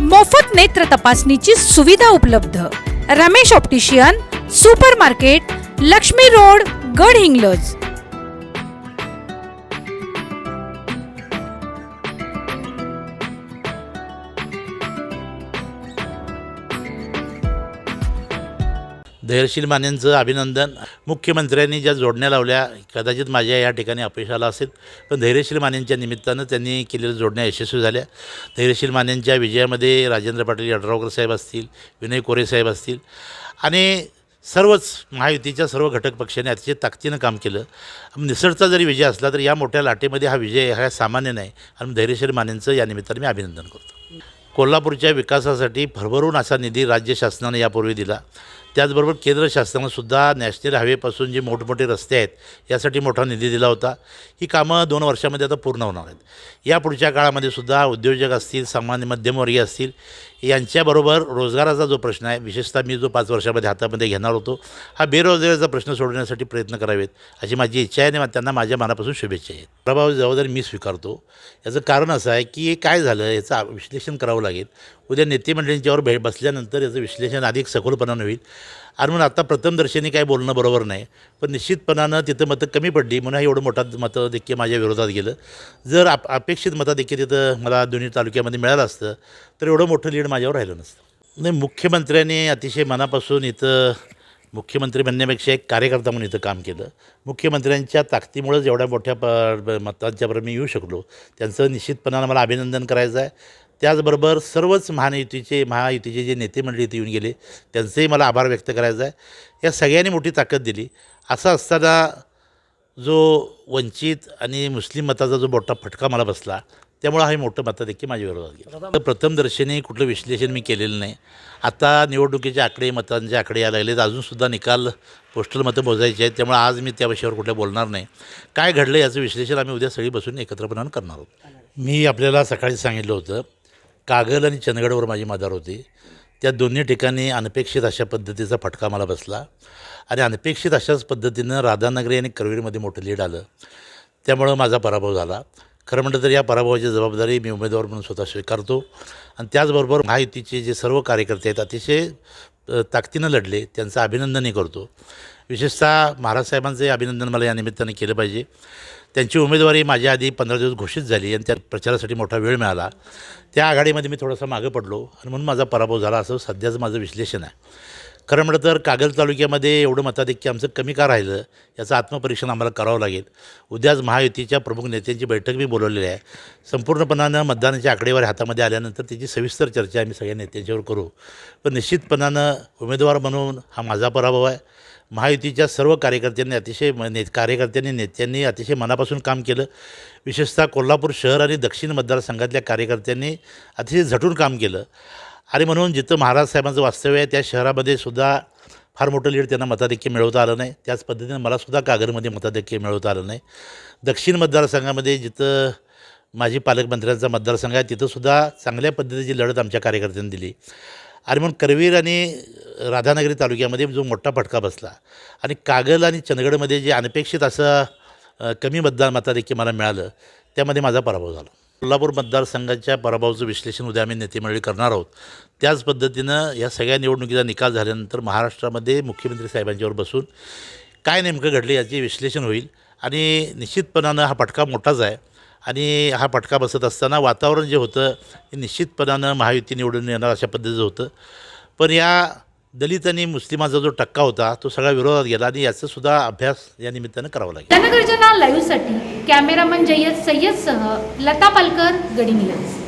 मोफत नेत्र तपासणीची सुविधा उपलब्ध. Ramesh optician super market Laxmi road Gadhinglaj. Dhairyasheel मानेंचं अभिनंदन. मुख्यमंत्र्यांनी ज्या जोडण्या लावल्या कदाचित माझ्या या ठिकाणी अपयश आला असेल पण धैर्यशील मानेंच्या निमित्तानं त्यांनी केलेल्या जोडण्या यशस्वी झाल्या. धैर्यशील मानेंच्या विजयामध्ये राजेंद्र पाटील यड्रावकर साहेब असतील विनय कोरे साहेब असतील आणि सर्वच महायुतीच्या सर्व घटक पक्षाने अतिशय ताकदीनं काम केलं. निसटचा जरी विजय असला तर या मोठ्या लाटेमध्ये हा विजय हा सामान्य नाही. आणि धैर्यशील मानेंचं या निमित्तानं मी अभिनंदन करतो. कोल्हापूरच्या विकासासाठी भरभरून असा निधी राज्य शासनानं यापूर्वी दिला. त्याचबरोबर केंद्र शासनानंसुद्धा नॅशनल हायवेपासून जे मोठमोठे रस्ते आहेत यासाठी मोठा निधी दिला होता. ही कामं दोन वर्षामध्ये आता पूर्ण होणार आहेत. या पुढच्या काळामध्ये सुद्धा उद्योजक असतील सामान्य मध्यमवर्गीय असतील यांच्याबरोबर रोजगाराचा जो प्रश्न आहे विशेषतः मी जो पाच वर्षामध्ये हातामध्ये घेणार होतो हा बेरोजगारीचा प्रश्न सोडवण्यासाठी प्रयत्न करावेत अशी माझी इच्छा आहे आणि त्यांना माझ्या मनापासून शुभेच्छा आहेत. प्रभाव जबाबदारी मी स्वीकारतो. याचं कारण असं आहे की काय झालं याचं विश्लेषण करावं लागेल. उद्या नेतेमंडळींच्यावर भेट बसल्यानंतर याचं विश्लेषण अधिक सखोलपणानं होईल. आणि म्हणून आता प्रथमदर्शनी काय बोलणं बरोबर नाही पण निश्चितपणानं तिथं मतं कमी पडली. म्हणून हा एवढं मोठा मतं देखील माझ्या विरोधात गेलं. जर आप अपेक्षित मतं देखील तिथं मला दोन्ही तालुक्यामध्ये मिळालं असतं तर एवढं मोठं लीड माझ्यावर राहिलं नसतं. नाही मुख्यमंत्र्यांनी अतिशय मनापासून इथं मुख्यमंत्री म्हणण्यापेक्षा एक कार्यकर्ता म्हणून इथं काम केलं. मुख्यमंत्र्यांच्या ताकदीमुळेच एवढ्या मोठ्या प मतांच्यावर मी येऊ शकलो. त्यांचं निश्चितपणानं मला अभिनंदन करायचं आहे. त्याचबरोबर सर्वच महायुतीचे महायुतीचे जे नेते मंडळी इथे येऊन गेले त्यांचंही मला आभार व्यक्त करायचा आहे. या सगळ्यांनी मोठी ताकद दिली. असं असताना जो वंचित आणि मुस्लिम मताचा जो मोठा फटका मला बसला त्यामुळं हे मोठं मतं देखील माझ्या विरोधात गेलं. प्रथमदर्शनी कुठलं विश्लेषण मी केलेलं नाही. आता निवडणुकीचे आकडे मतांचे आकडे यायला लागले तर अजूनसुद्धा निकाल पोस्टल मतं मोजायचे आहेत. त्यामुळे आज मी त्या विषयावर कुठल्या बोलणार नाही. काय घडलं याचं विश्लेषण आम्ही उद्या सगळी बसून एकत्रपणानं करणार आहोत. मी आपल्याला सकाळी सांगितलं होतं कागल आणि चंदगडवर माझी मदार होती. त्या दोन्ही ठिकाणी अनपेक्षित अशा पद्धतीचा फटका मला बसला. आणि अनपेक्षित अशाच पद्धतीनं राधानगरी आणि करवीरमध्ये मोठं लीड आलं. त्यामुळं माझा पराभव झाला. खरं म्हटलं तर या पराभवाची जबाबदारी मी उमेदवार म्हणून स्वतः स्वीकारतो. आणि त्याचबरोबर महायुतीचे जे सर्व कार्यकर्ते आहेत अतिशय ताकदीनं लढले त्यांचं अभिनंदनही करतो. विशेषतः महाराज साहेबांचंही अभिनंदन मला या निमित्ताने केलं पाहिजे. त्यांची उमेदवारी माझ्या आधी पंधरा दिवस घोषित झाली आणि त्या प्रचारासाठी मोठा वेळ मिळाला. त्या आघाडीमध्ये मी थोडासा मागं पडलो आणि म्हणून माझा पराभव झाला असं सध्याचं माझं विश्लेषण आहे. खरं म्हटलं तर कागल तालुक्यामध्ये एवढं मताधिक्य आमचं कमी का राहिलं याचं आत्मपरीक्षण आम्हाला करावं लागेल. उद्याच महायुतीच्या प्रमुख नेत्यांची बैठक मी बोलवलेली आहे. संपूर्णपणानं मतदानाची आकडेवारी हातामध्ये आल्यानंतर त्याची सविस्तर चर्चा आम्ही सगळ्या नेत्यांच्यावर करू. पण निश्चितपणानं उमेदवार म्हणून हा माझा पराभव आहे. महायुतीच्या सर्व कार्यकर्त्यांनी अतिशय ने कार्यकर्त्यांनी नेत्यांनी अतिशय मनापासून काम केलं. विशेषतः कोल्हापूर शहर आणि दक्षिण मतदारसंघातल्या कार्यकर्त्यांनी अतिशय झटून काम केलं. आणि म्हणून जिथं महाराज साहेबांचं वास्तव्य आहे त्या शहरामध्ये सुद्धा फार मोठं लीड त्यांना मताधिक्य मिळवता आलं नाही. त्याच पद्धतीनं मलासुद्धा कागरमध्ये मताधिक्य मिळवता आलं नाही. दक्षिण मतदारसंघामध्ये जिथं माजी पालकमंत्र्यांचा मतदारसंघ आहे तिथंसुद्धा चांगल्या पद्धतीची लढत आमच्या कार्यकर्त्यांनी दिली. आणि म्हणून करवीर आणि राधानगरी तालुक्यामध्ये जो मोठा फटका बसला. आणि कागल आणि चंदगडमध्ये जे अनपेक्षित असं कमी मतदान मताधिक्य मला मिळालं त्यामध्ये माझा पराभव झाला. कोल्हापूर मतदारसंघाच्या पराभवाचं विश्लेषण उद्या आम्ही नेतेमंडळी करणार आहोत. त्याच पद्धतीनं या सगळ्या निवडणुकीचा निकाल झाल्यानंतर महाराष्ट्रामध्ये मुख्यमंत्री साहेबांच्यावर बसून काय नेमकं घडलं याचे विश्लेषण होईल. आणि निश्चितपणानं हा फटका मोठाच आहे. आणि हा फटका बसत असताना वातावरण जे होतं हे निश्चितपणानं महायुती निवडून येणार अशा पद्धतीचं होतं. पण या दलित आणि मुस्लिमाचा जो टक्का होता तो सगळा विरोधात गेला आणि याचा सुद्धा अभ्यास या निमित्तानं करावा लागेल. जनगर्जना लाईव्हसाठी कॅमेरामन जय्यद सय्यदसह लता पालकर गडिंग्लज